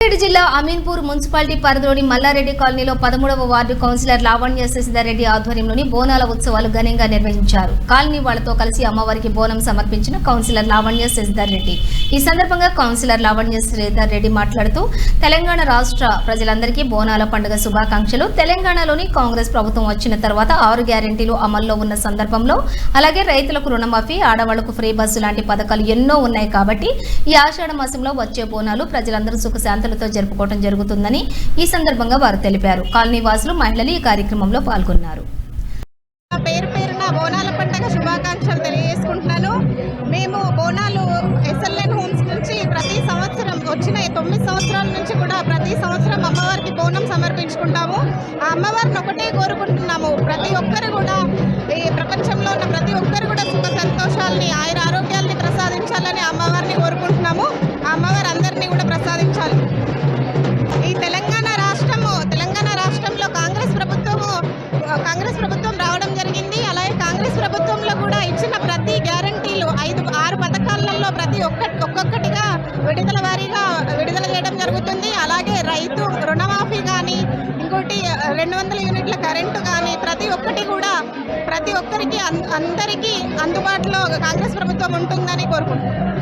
రంగారెడ్డి జిల్లా అమీన్పూర్ మున్సిపాలిటీ పరిధిలోని మల్లారెడ్డి కాలనీలో పదమూడవ వార్డు కౌన్సిలర్ లావణ్య శశిధర్రెడ్డి ఆధ్వర్యంలోని బోనాల ఉత్సవాలు ఘనంగా నిర్వహించారు. కాలనీ వాళ్ళతో కలిసి అమ్మవారికి బోనం సమర్పించిన కౌన్సిలర్ లావణ్య శశిధర్ రెడ్డి. ఈ సందర్భంగా కౌన్సిలర్ లావణ్య శ్రీధర్ రెడ్డి మాట్లాడుతూ తెలంగాణ రాష్ట్ర ప్రజలందరికీ బోనాల పండుగ శుభాకాంక్షలు. తెలంగాణలోని కాంగ్రెస్ ప్రభుత్వం వచ్చిన తర్వాత ఆరు గ్యారెంటీలు అమల్లో ఉన్న సందర్భంలో అలాగే రైతులకు రుణమాఫీ ఆడవాళ్ళకు ఫ్రీ బస్సు లాంటి పథకాలు ఎన్నో ఉన్నాయి కాబట్టి ఈ ఆషాఢ మాసంలో వచ్చే బోనాలు ప్రజలందరూ సుఖశాంతులతో జరుపుకోవడం జరుగుతుందని ఈ సందర్భంగా వారు తెలిపారు. కాలనీ వాసులు మహిళలు ఈ కార్యక్రమంలో పాల్గొన్నారు. పేరు పేరున బోనాల పండుగ శుభాకాంక్షలు తెలియజేసుకుంటున్నాను. మేము బోనాలు ఎస్ఎల్ఎన్ హోమ్స్ నుంచి ప్రతి సంవత్సరం వచ్చిన తొమ్మిది సంవత్సరాల నుంచి కూడా ప్రతి సంవత్సరం అమ్మవారికి బోనం సమర్పించుకుంటాము. ఆ అమ్మవారిని ఒకటే కోరుకుంటున్నాము. ప్రతి ఒక్కరు కూడా ఈ ప్రపంచంలో ఉన్న ప్రతి ఒక్కరు కూడా సుఖ సంతోషాలని ఆయన ఆరోగ్యాల్ని ప్రసాదించాలని అమ్మవారిని ఒక్కొక్కటిగా విడుదల వారీగా విడుదల చేయడం జరుగుతుంది. అలాగే రైతు రుణమాఫీ కానీ ఇంకోటి రెండు వందల యూనిట్ల కరెంటు కానీ ప్రతి ఒక్కటి కూడా ప్రతి ఒక్కరికి అందరికీ అందుబాటులో కాంగ్రెస్ ప్రభుత్వం ఉంటుందని కోరుకుంటున్నాను